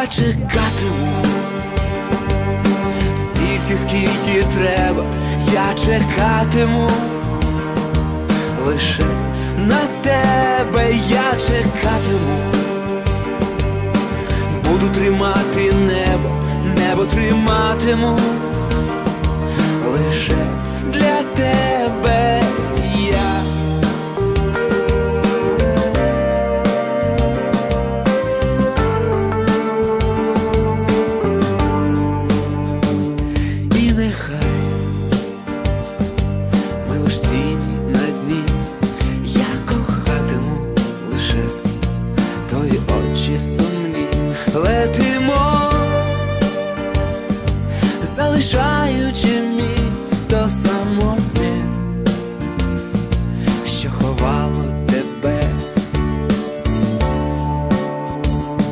я чекатиму. Стільки, скільки треба, я чекатиму. Лише на тебе я чекатиму. Буду тримати небо, небо триматиму. летимо, залишаючи.